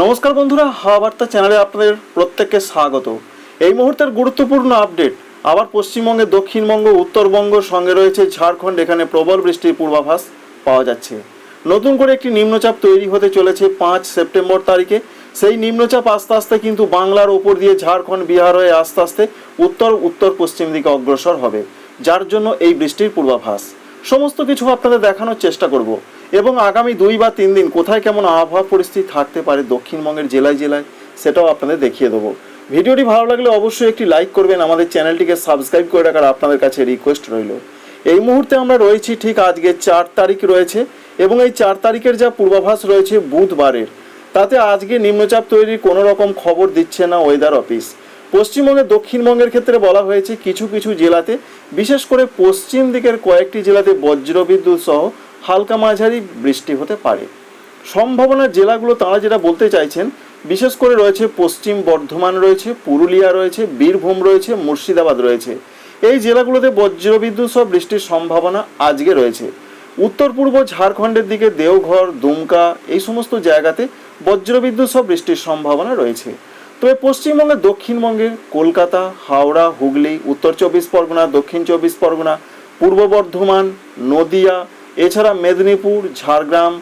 নমস্কার বন্ধুরা, হাওয়া বার্তা চ্যানেলে আপনাদের প্রত্যেককে স্বাগত। এই মুহূর্তের গুরুত্বপূর্ণ আপডেট, আবার পশ্চিমবঙ্গে, দক্ষিণবঙ্গ, উত্তরবঙ্গ সঙ্গে রয়েছে ঝাড়খণ্ড, এখানে প্রবল বৃষ্টির পূর্বাভাস পাওয়া যাচ্ছে। নতুন করে একটি নিম্নচাপ তৈরি হতে চলেছে পাঁচ সেপ্টেম্বর তারিখে। সেই নিম্নচাপ আস্তে আস্তে কিন্তু বাংলার ওপর দিয়ে ঝাড়খণ্ড, বিহার হয়ে আস্তে আস্তে উত্তর উত্তর, পশ্চিম দিকে অগ্রসর হবে, যার জন্য এই বৃষ্টির পূর্বাভাস। সমস্ত কিছু আপনাদের দেখানোর চেষ্টা করব। এবং আগামী দুই বা তিন দিন কোথায় কেমন আবহাওয়া পরিস্থিতি থাকতে পারে দক্ষিণবঙ্গের জেলায় জেলায়, সেটাও আপনাদের দেখিয়ে দেবো। ভিডিওটি ভালো লাগলে অবশ্যই একটি লাইক করবেন, আমাদের চ্যানেলটিকে সাবস্ক্রাইব করে রাখার আপনাদের কাছে রিকোয়েস্ট রইল। এই মুহূর্তে আমরা রয়েছি ঠিক আজকে চার তারিখ রয়েছে এবং এই চার তারিখের যা পূর্বাভাস রয়েছে বুধবারের, তাতে আজকে নিম্নচাপ তৈরির কোনো রকম খবর দিচ্ছে না ওয়েদার অফিস পশ্চিমবঙ্গের দক্ষিণবঙ্গের ক্ষেত্রে বলা হয়েছে কিছু কিছু জেলাতে, বিশেষ করে পশ্চিম দিকের কয়েকটি জেলাতে বজ্রবিদ্যুৎ সহ হালকা মাঝারি বৃষ্টি হতে পারে। সম্ভাবনার জেলাগুলো তারা যেটা বলতে চাইছেন, বিশেষ করে রয়েছে পশ্চিম বর্ধমান রয়েছে, পুরুলিয়া রয়েছে, বীরভূম রয়েছে, মুর্শিদাবাদ রয়েছে। এই জেলাগুলোতে বজ্রবিদ্যুৎ সহ বৃষ্টির সম্ভাবনা আজকে রয়েছে। উত্তর, পূর্ব, ঝাড়খণ্ডের দিকে দেওঘর, দুমকা, এই সমস্ত জায়গাতে বজ্রবিদ্যুৎ সহ বৃষ্টির সম্ভাবনা রয়েছে। তবে পশ্চিমবঙ্গের, দক্ষিণবঙ্গের কলকাতা, হাওড়া, হুগলি, উত্তর চব্বিশ পরগনা, দক্ষিণ চব্বিশ পরগনা, পূর্ব বর্ধমান, নদিয়া এছাড়া মেদিনীপুর, ঝাড়গ্রাম,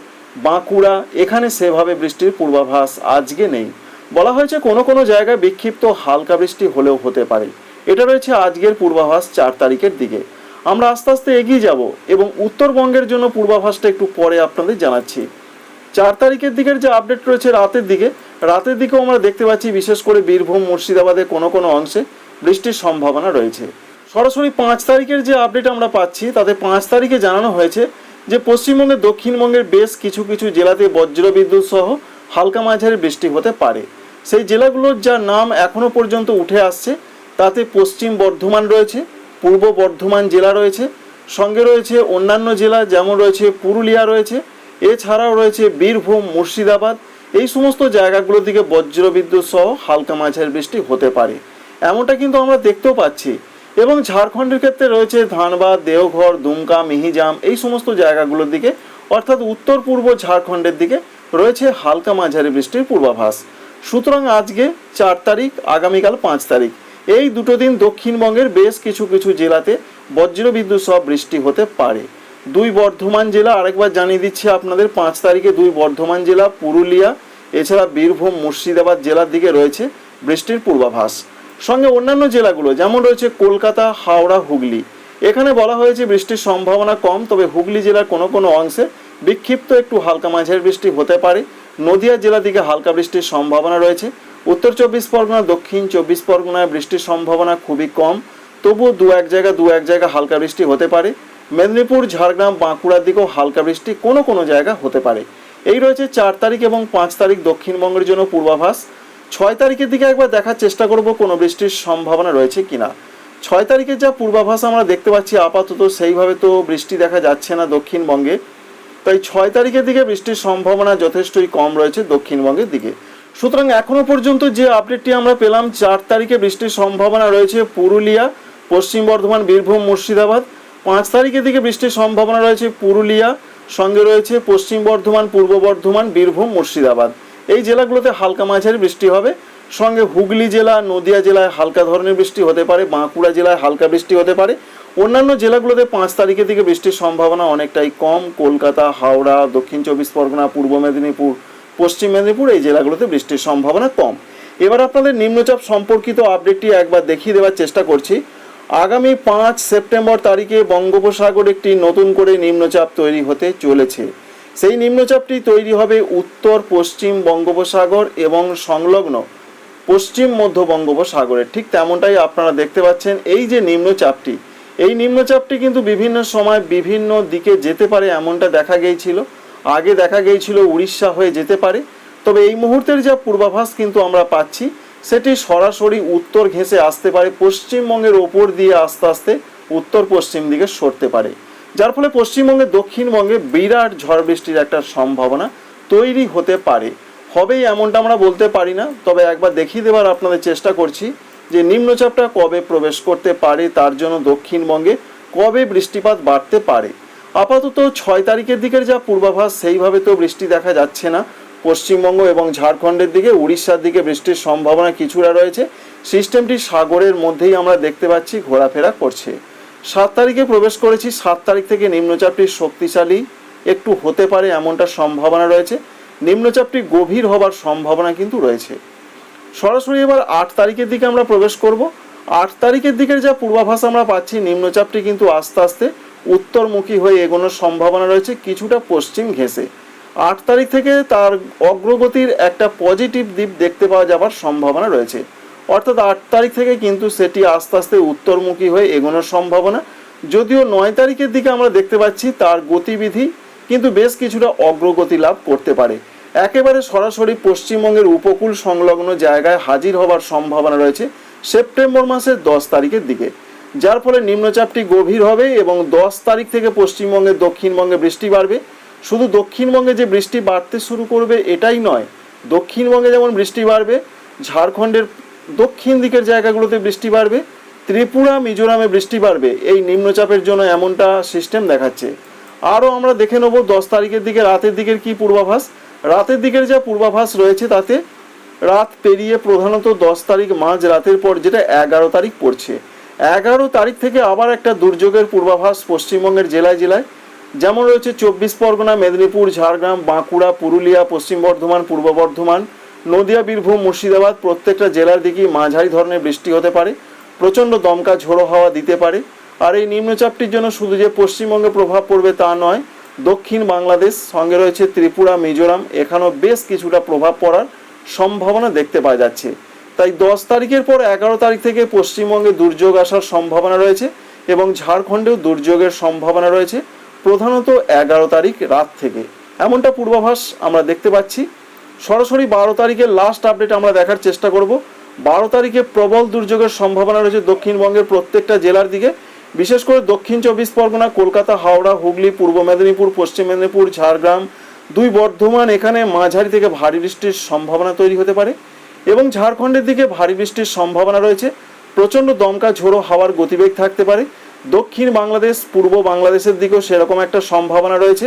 বাঁকুড়া, এখানে সেভাবে বৃষ্টির পূর্বাভাস আজকে নেই। বলা হয়েছে কোনো কোনো জায়গায় বিক্ষিপ্ত হালকা বৃষ্টি হলেও হতে পারে। এটা রয়েছে আজকের পূর্বাভাস চার তারিখের দিকে। আমরা আস্তে আস্তে এগিয়ে যাব এবং উত্তরবঙ্গের জন্য পূর্বাভাসটা একটু পরে আপনাদের জানাচ্ছি। চার তারিখের দিকের যে আপডেট রয়েছে রাতের দিকে, রাতের দিকেও আমরা দেখতে পাচ্ছি বিশেষ করে বীরভূম, মুর্শিদাবাদের কোনো কোনো অংশে বৃষ্টির সম্ভাবনা রয়েছে। সরাসরি পাঁচ তারিখের যে আপডেট আমরা পাচ্ছি, তাতে পাঁচ তারিখে জানানো হয়েছে যে পশ্চিমবঙ্গের, দক্ষিণবঙ্গের বেশ কিছু কিছু জেলাতে বজ্রবিদ্যুৎ সহ হালকা মাঝারি বৃষ্টি হতে পারে। সেই জেলাগুলোর যা নাম এখনও পর্যন্ত উঠে আসছে, তাতে পশ্চিম বর্ধমান রয়েছে, পূর্ব বর্ধমান জেলা রয়েছে, সঙ্গে রয়েছে অন্যান্য জেলা যেমন রয়েছে পুরুলিয়া রয়েছে, এছাড়াও রয়েছে বীরভূম, মুর্শিদাবাদ, এই সমস্ত জায়গাগুলোর দিকে বজ্রবিদ্যুৎ সহ হালকা মাঝারি বৃষ্টি হতে পারে। এমনটা কিন্তু আমরা দেখতেও পাচ্ছি। এবং ঝাড়খণ্ডের ক্ষেত্রে রয়েছে ধানবাদ, দেওঘর, দুমকা, মিহিজাম, এই সমস্ত জায়গাগুলোর দিকে, অর্থাৎ উত্তর পূর্ব ঝাড়খণ্ডের দিকে রয়েছে হালকা মাঝারি বৃষ্টির পূর্বাভাস। সুতরাং আজকে চার তারিখ, আগামীকাল পাঁচ তারিখ। এই দুটো দিন দক্ষিণবঙ্গের বেশ কিছু কিছু জেলাতে বজ্রবিদ্যুৎ সহ বৃষ্টি হতে পারে। দুই বর্ধমান জেলা, আরেকবার জানিয়ে দিচ্ছি আপনাদের, পাঁচ তারিখে দুই বর্ধমান জেলা, পুরুলিয়া, এছাড়া বীরভূম, মুর্শিদাবাদ জেলার দিকে রয়েছে বৃষ্টির পূর্বাভাস। সঙ্গে অন্যান্য জেলাগুলো, যেমন রয়েছে কলকাতা, হাওড়া, হুগলি। এখানে বলা হয়েছে বৃষ্টির সম্ভাবনা কম, তবে হুগলি জেলার কোনো কোনো অংশে বিক্ষিপ্ত একটু হালকা মাঝারি বৃষ্টি হতে পারে। নদিয়া জেলার দিকে হালকা বৃষ্টির সম্ভাবনা রয়েছে। উত্তর চব্বিশ পরগনা, দক্ষিণ চব্বিশ পরগনায় বৃষ্টির সম্ভাবনা খুবই কম। তবুও দু এক জায়গা, দু এক জায়গা হালকা বৃষ্টি হতে পারে। মেদিনীপুর, ঝাড়গ্রাম, বাঁকুড়ার দিকেও হালকা বৃষ্টি কোনো কোনো জায়গা হতে পারে। এই রয়েছে চার তারিখ এবং পাঁচ তারিখ দক্ষিণবঙ্গের জন্য পূর্বাভাস। ছয় তারিখের দিকে একবার দেখার চেষ্টা করব কোনো বৃষ্টির সম্ভাবনা রয়েছে কিনা। ছয় তারিখের যা পূর্বাভাস আমরা দেখতে পাচ্ছি, আপাতত সেইভাবে তো বৃষ্টি দেখা যাচ্ছে না দক্ষিণবঙ্গে। তাই ছয় তারিখের দিকে বৃষ্টির সম্ভাবনা যথেষ্টই কম রয়েছে দক্ষিণবঙ্গের দিকে। সুতরাং এখনও পর্যন্ত যে আপডেটটি আমরা পেলাম, চার তারিখে বৃষ্টির সম্ভাবনা রয়েছে পুরুলিয়া, পশ্চিম বর্ধমান, বীরভূম, মুর্শিদাবাদ। পাঁচ তারিখের দিকে বৃষ্টির সম্ভাবনা রয়েছে পুরুলিয়া, সঙ্গে রয়েছে পশ্চিম বর্ধমান, পূর্ব বর্ধমান, বীরভূম, মুর্শিদাবাদ। এই জেলাগুলোতে হালকা মাঝারি বৃষ্টি হবে। সঙ্গে হুগলি জেলা, নদিয়া জেলায় হালকা ধরনের বৃষ্টি হতে পারে, বাঁকুড়া জেলায় হালকা বৃষ্টি হতে পারে। অন্যান্য জেলাগুলোতে পাঁচ তারিখের দিকে বৃষ্টির সম্ভাবনা অনেকটাই কম। কলকাতা, হাওড়া, দক্ষিণ চব্বিশ পরগনা, পূর্ব মেদিনীপুর, পশ্চিম মেদিনীপুর এই জেলাগুলোতে বৃষ্টির সম্ভাবনা কম। এবার আপনাদের নিম্নচাপ সম্পর্কিত আপডেটটি একবার দেখিয়ে দেওয়ার চেষ্টা করছি। আগামী পাঁচ সেপ্টেম্বর তারিখে বঙ্গোপসাগর একটি নতুন করে নিম্নচাপ তৈরি হতে চলেছে। সেই নিম্নচাপটি তৈরি হবে উত্তর, পশ্চিম বঙ্গোপসাগর এবং সংলগ্ন পশ্চিম মধ্য বঙ্গোপসাগরের ঠিক তেমনটাই আপনারা দেখতে পাচ্ছেন এই যে নিম্নচাপটি। এই নিম্নচাপটি কিন্তু বিভিন্ন সময় বিভিন্ন দিকে যেতে পারে এমনটা দেখা গিয়েছিল। আগে দেখা গিয়েছিল উড়িষ্যা হয়ে যেতে পারে। তবে এই মুহূর্তের যা পূর্বাভাস কিন্তু আমরা পাচ্ছি, সেটি সরাসরি উত্তর ঘেঁষে আসতে পারে, পশ্চিমবঙ্গের ওপর দিয়ে আস্তে আস্তে উত্তর পশ্চিম দিকে সরতে পারে। যার ফলে পশ্চিমবঙ্গে, দক্ষিণবঙ্গে বিরাট ঝড় বৃষ্টির একটা সম্ভাবনা তৈরি হতে পারে। হবেই এমনটা আমরা বলতে পারি না, তবে একবার দেখিয়ে দেওয়ার আপনাদের চেষ্টা করছি যে নিম্নচাপটা কবে প্রবেশ করতে পারে, তার জন্য দক্ষিণবঙ্গে কবে বৃষ্টিপাত বাড়তে পারে। আপাতত ছয় তারিখের দিকের যা পূর্বাভাস, সেইভাবে তো বৃষ্টি দেখা যাচ্ছে না। পশ্চিমবঙ্গ এবং ঝাড়খণ্ডের দিকে, উড়িষ্যার দিকে বৃষ্টির সম্ভাবনা কিছুটা রয়েছে। সিস্টেমটি সাগরের মধ্যেই আমরা দেখতে পাচ্ছি, ঘোরাফেরা করছে। সাত তারিখে প্রবেশ করেছি। সাত তারিখ থেকে নিম্নচাপটি শক্তিশালী। একটু হতে পারে এমনটা সম্ভাবনা রয়েছে। নিম্নচাপটি গভীর হবার সম্ভাবনা কিন্তু রয়েছে। সরাসরি এবার আট তারিখের দিকে আমরা প্রবেশ করব। আট তারিখের দিকের যা পূর্বাভাস আমরা পাচ্ছি, নিম্নচাপটি কিন্তু আস্তে আস্তে উত্তরমুখী হয়ে এগোনোর সম্ভাবনা রয়েছে, কিছুটা পশ্চিম ঘেঁষে। আট তারিখ থেকে তার অগ্রগতির একটা পজিটিভ দিক দেখতে পাওয়া যাবার সম্ভাবনা রয়েছে। অর্থাৎ আট তারিখ থেকে কিন্তু সেটি আস্তে আস্তে উত্তরমুখী হয়ে এগোনোর সম্ভাবনা। যদিও নয় তারিখের দিকে আমরা দেখতে পাচ্ছি তার গতিবিধি, কিন্তু বেশ কিছুটা অগ্রগতি লাভ করতে পারে। একেবারে সরাসরি পশ্চিমবঙ্গের উপকূল সংলগ্ন জায়গায় হাজির হবার সম্ভাবনা রয়েছে সেপ্টেম্বর মাসের দশ তারিখের দিকে। যার ফলে নিম্নচাপটি গভীর হবে এবং দশ তারিখ থেকে পশ্চিমবঙ্গের দক্ষিণবঙ্গে বৃষ্টি বাড়বে। শুধু দক্ষিণবঙ্গে যে বৃষ্টি বাড়তে শুরু করবে এটাই নয়, দক্ষিণবঙ্গে যেমন বৃষ্টি বাড়বে, ঝাড়খণ্ডের দক্ষিণ দিকের জায়গাগুলোতে বৃষ্টি বাড়বে, ত্রিপুরা, মিজোরামে বৃষ্টি বাড়বে। এই নিম্নচাপের জন্য এমনটা সিস্টেম দেখাচ্ছে। আরও আমরা দেখে নেব দশ তারিখের দিকে রাতের দিকের কি পূর্বাভাস। রাতের দিকের যা পূর্বাভাস রয়েছে তাতে রাত পেরিয়ে প্রধানত দশ তারিখ মাঝ রাতের পর যেটা এগারো তারিখ পড়ছে। এগারো তারিখ থেকে আবার একটা দুর্যোগের পূর্বাভাস পশ্চিমবঙ্গের জেলায় জেলায়। যেমন রয়েছে চব্বিশ পরগনা, মেদিনীপুর, ঝাড়গ্রাম, বাঁকুড়া, পুরুলিয়া, পশ্চিম বর্ধমান, পূর্ব বর্ধমান নদিয়া, বীরভূম, মুর্শিদাবাদ প্রত্যেকটা জেলার দিকেই মাঝারি ধরনের বৃষ্টি হতে পারে, প্রচণ্ড দমকা ঝোড়ো হাওয়া দিতে পারে। আর এই নিম্নচাপটির জন্য শুধু যে পশ্চিমবঙ্গে প্রভাব পড়বে তা নয়, দক্ষিণ বাংলাদেশ সঙ্গে রয়েছে ত্রিপুরা, মিজোরাম, এখানেও বেশ কিছুটা প্রভাব পড়ার সম্ভাবনা দেখতে পাওয়া যাচ্ছে। তাই দশ তারিখের পর এগারো তারিখ থেকে পশ্চিমবঙ্গে দুর্যোগ আসার সম্ভাবনা রয়েছে এবং ঝাড়খণ্ডেও দুর্যোগের সম্ভাবনা রয়েছে, প্রধানত এগারো তারিখ রাত থেকে। এমনটা পূর্বাভাস আমরা দেখতে পাচ্ছি। সরাসরি বারো তারিখের লাস্ট আপডেট আমরা দেখার চেষ্টা করব। বারো তারিখে প্রবল দুর্যোগের সম্ভাবনা রয়েছে দক্ষিণবঙ্গের প্রত্যেকটা জেলার দিকে। বিশেষ করে দক্ষিণ চব্বিশ পরগনা, কলকাতা, হাওড়া, হুগলি, পূর্ব মেদিনীপুর, পশ্চিম মেদিনীপুর, ঝাড়গ্রাম দুই বর্ধমান এখানে মাঝারি থেকে ভারী বৃষ্টির সম্ভাবনা তৈরি হতে পারে এবং ঝাড়খণ্ডের দিকে ভারী বৃষ্টির সম্ভাবনা রয়েছে। প্রচণ্ড দমকা, ঝোড়ো হাওয়ার গতিবেগ থাকতে পারে। দক্ষিণ বাংলাদেশ, পূর্ব বাংলাদেশের দিকেও সেরকম একটা সম্ভাবনা রয়েছে।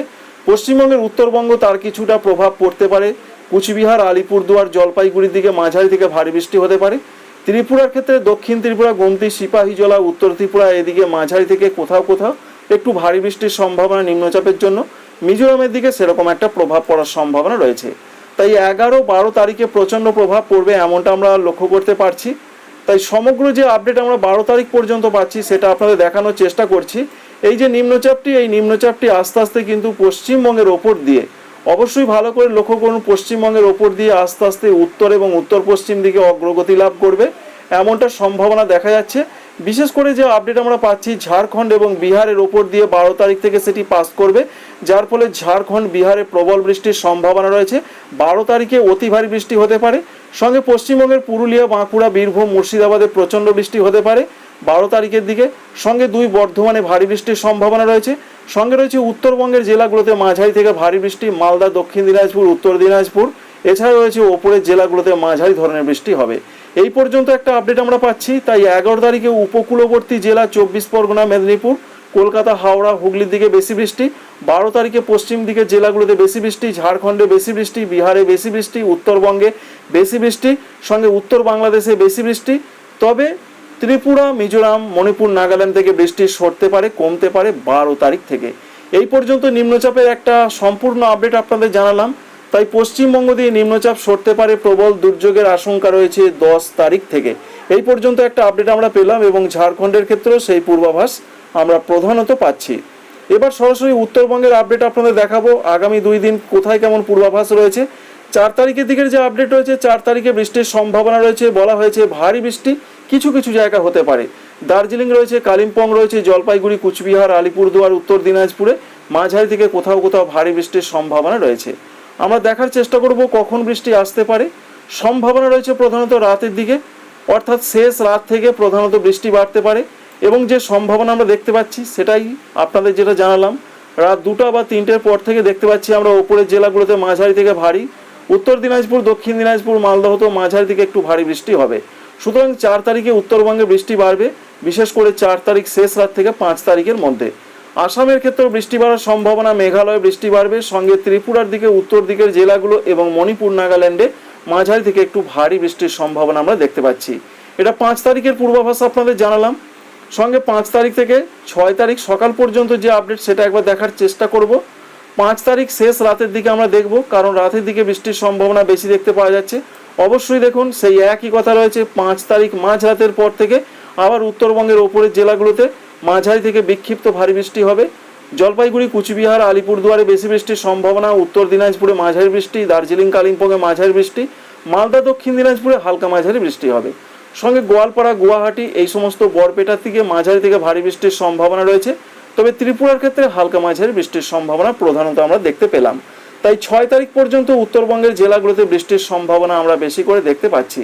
পশ্চিমবঙ্গের উত্তরবঙ্গ তার কিছুটা প্রভাব পড়তে পারে। কুচবিহার, আলিপুরদুয়ার, জলপাইগুড়ির দিকে মাঝারি থেকে ভারী বৃষ্টি হতে পারে। ত্রিপুরার ক্ষেত্রে দক্ষিণ ত্রিপুরা, গোমতি সিপাহীজলা উত্তর ত্রিপুরা এদিকে মাঝারি থেকে কোথাও কোথাও একটু ভারী বৃষ্টির সম্ভাবনা নিম্নচাপের জন্য। মিজোরামের দিকে সেরকম একটা প্রভাব পড়ার সম্ভাবনা রয়েছে। তাই এগারো বারো তারিখে প্রচণ্ড প্রভাব পড়বে এমনটা আমরা লক্ষ্য করতে পারছি। তাই সমগ্র যে আপডেট আমরা বারো তারিখ পর্যন্ত পাচ্ছি, সেটা আপনাদের দেখানোর চেষ্টা করছি। এই যে নিম্নচাপটি, এই নিম্নচাপটি আস্তে আস্তে কিন্তু পশ্চিমবঙ্গের ওপর দিয়ে অবশ্যই ভালো করে লক্ষ্য করুন, পশ্চিমবঙ্গের ওপর দিয়ে আস্তে আস্তে উত্তর এবং উত্তর পশ্চিম দিকে অগ্রগতি লাভ করবে। এমনটা সম্ভাবনা দেখা যাচ্ছে। বিশেষ করে যে আপডেট আমরা পাচ্ছি, ঝাড়খণ্ড এবং বিহারের ওপর দিয়ে বারো তারিখ থেকে সেটি পাস করবে, যার ফলে ঝাড়খণ্ড, বিহারে প্রবল বৃষ্টির সম্ভাবনা রয়েছে। বারো তারিখে অতি ভারী বৃষ্টি হতে পারে। সঙ্গে পশ্চিমবঙ্গের পুরুলিয়া, বাঁকুড়া, বীরভূম, মুর্শিদাবাদে প্রচণ্ড বৃষ্টি হতে পারে। বারো তারিখের দিকে। সঙ্গে দুই বর্ধমানে ভারী বৃষ্টির সম্ভাবনা রয়েছে। সঙ্গে রয়েছে উত্তরবঙ্গের জেলাগুলোতে মাঝারি থেকে ভারী বৃষ্টি, মালদা, দক্ষিণ দিনাজপুর, উত্তর দিনাজপুর। এছাড়া রয়েছে ওপরের জেলাগুলোতে মাঝারি ধরনের বৃষ্টি হবে। এই পর্যন্ত একটা আপডেট আমরা পাচ্ছি। তাই এগারো তারিখে উপকূলবর্তী জেলা চব্বিশ পরগনা, মেদিনীপুর, কলকাতা, হাওড়া, হুগলির দিকে বেশি বৃষ্টি। বারো তারিখে পশ্চিম দিকের জেলাগুলোতে বেশি বৃষ্টি, ঝাড়খণ্ডে বেশি বৃষ্টি, বিহারে বেশি বৃষ্টি, উত্তরবঙ্গে বেশি বৃষ্টি, সঙ্গে উত্তর বাংলাদেশে বেশি বৃষ্টি। তবে ত্রিপুরা, মিজোরাম, মণিপুর, নাগাল্যান্ড থেকে বৃষ্টি সরতে পারে, কমতে পারে বারো তারিখ থেকে। এই পর্যন্ত নিম্নচাপের একটা সম্পূর্ণ আপডেট আপনাদের জানালাম। তাই পশ্চিমবঙ্গ দিয়ে নিম্নচাপ সরতে পারে, প্রবল দুর্যোগের আশঙ্কা রয়েছে দশ তারিখ থেকে। এই পর্যন্ত একটা আপডেট আমরা পেলাম এবং ঝাড়খণ্ডের ক্ষেত্রেও সেই পূর্বাভাস আমরা প্রধানত পাচ্ছি। এবার সরাসরি উত্তরবঙ্গের আপডেট আপনাদের দেখাবো। আগামী দুই দিন কোথায় কেমন পূর্বাভাস রয়েছে? চার তারিখের দিকের যে আপডেট রয়েছে, চার তারিখে বৃষ্টির সম্ভাবনা রয়েছে, বলা হয়েছে ভারী বৃষ্টি। কিছু কিছু জায়গা হতে পারে। দার্জিলিং রয়েছে, কালিম্পং রয়েছে, জলপাইগুড়ি, কুচবিহার, আলিপুরদুয়ার, উত্তর দিনাজপুরে, মাঝারি থেকে কোথাও কোথাও ভারী বৃষ্টির সম্ভাবনা রয়েছে। আমরা দেখার চেষ্টা করব কখন বৃষ্টি আসতে পারে। সম্ভাবনা রয়েছে প্রধানত রাতের দিকে, অর্থাৎ শেষ রাত থেকে প্রধানত বৃষ্টি বাড়তে পারে এবং যে সম্ভাবনা আমরা দেখতে পাচ্ছি সেটাই আপনাদের যেটা জানালাম। রাত দুটা বা তিনটের পর থেকে দেখতে পাচ্ছি আমরা ওপরের জেলাগুলোতে মাঝারি থেকে ভারী। উত্তর দিনাজপুর, দক্ষিণ দিনাজপুর, মালদহ তো মাঝারি থেকে একটু ভারী বৃষ্টি হবে। সুতরাং চার তারিখে উত্তরবঙ্গে বৃষ্টি বাড়বে, বিশেষ করে চার তারিখ শেষ রাত থেকে পাঁচ তারিখের মধ্যে। আসামের ক্ষেত্রেও বৃষ্টি বাড়ার সম্ভাবনা, মেঘালয়ে বৃষ্টি বাড়বে, সঙ্গে ত্রিপুরার দিকে, উত্তর দিকের জেলাগুলো এবং মণিপুর, নাগাল্যান্ডে মাঝারি থেকে একটু ভারী বৃষ্টির সম্ভাবনা আমরা দেখতে পাচ্ছি। এটা পাঁচ তারিখের পূর্বাভাস আপনাদের জানালাম। সঙ্গে পাঁচ তারিখ থেকে ছয় তারিখ সকাল পর্যন্ত যে আপডেট, সেটা একবার দেখার চেষ্টা করব। পাঁচ তারিখ শেষ রাতের দিকে আমরা দেখব, কারণ রাতের দিকে বৃষ্টির সম্ভাবনা বেশি দেখতে পাওয়া যাচ্ছে। অবশ্যই দেখুন, সেই একই কথা রয়েছে, পাঁচ তারিখ মাঝ রাতের পর থেকে আবার উত্তরবঙ্গের ওপরের জেলাগুলোতে মাঝারি থেকে বিক্ষিপ্ত ভারী বৃষ্টি হবে। জলপাইগুড়ি, কুচবিহার, আলিপুরদুয়ারে বেশি বৃষ্টির সম্ভাবনা, উত্তর দিনাজপুরে মাঝারি বৃষ্টি, দার্জিলিং, কালিম্পংয়ে মাঝারি বৃষ্টি, মালদা, দক্ষিণ দিনাজপুরে হালকা মাঝারি বৃষ্টি হবে। সঙ্গে গোয়ালপাড়া, গুয়াহাটি, এই সমস্ত বরপেটার থেকে মাঝারি থেকে ভারী বৃষ্টির সম্ভাবনা রয়েছে। তবে ত্রিপুরার ক্ষেত্রে হালকা মাঝারি বৃষ্টির সম্ভাবনা প্রধানত আমরা দেখতে পেলাম। তাই ছয় তারিখ পর্যন্ত উত্তরবঙ্গের জেলাগুলোতে বৃষ্টির সম্ভাবনা আমরা বেশি করে দেখতে পাচ্ছি।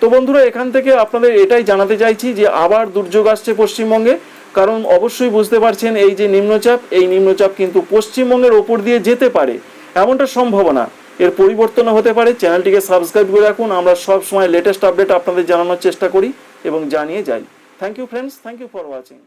তো বন্ধুরা, এখান থেকে আপনাদের এটাই জানাতে চাইছি যে আবার দুর্যোগ আসছে পশ্চিমবঙ্গে, কারণ অবশ্যই বুঝতে পারছেন এই যে নিম্নচাপ, এই নিম্নচাপ কিন্তু পশ্চিমবঙ্গের ওপর দিয়ে যেতে পারে, এমনটা সম্ভাবনা। এর পরিবর্তন হতে পারে, চ্যানেলটিকে সাবস্ক্রাইব করে রাখুন, আমরা সব সময় লেটেস্ট আপডেট আপনাদের জানানোর চেষ্টা করি এবং জানিয়ে যাই। Thank you friends thank you for watching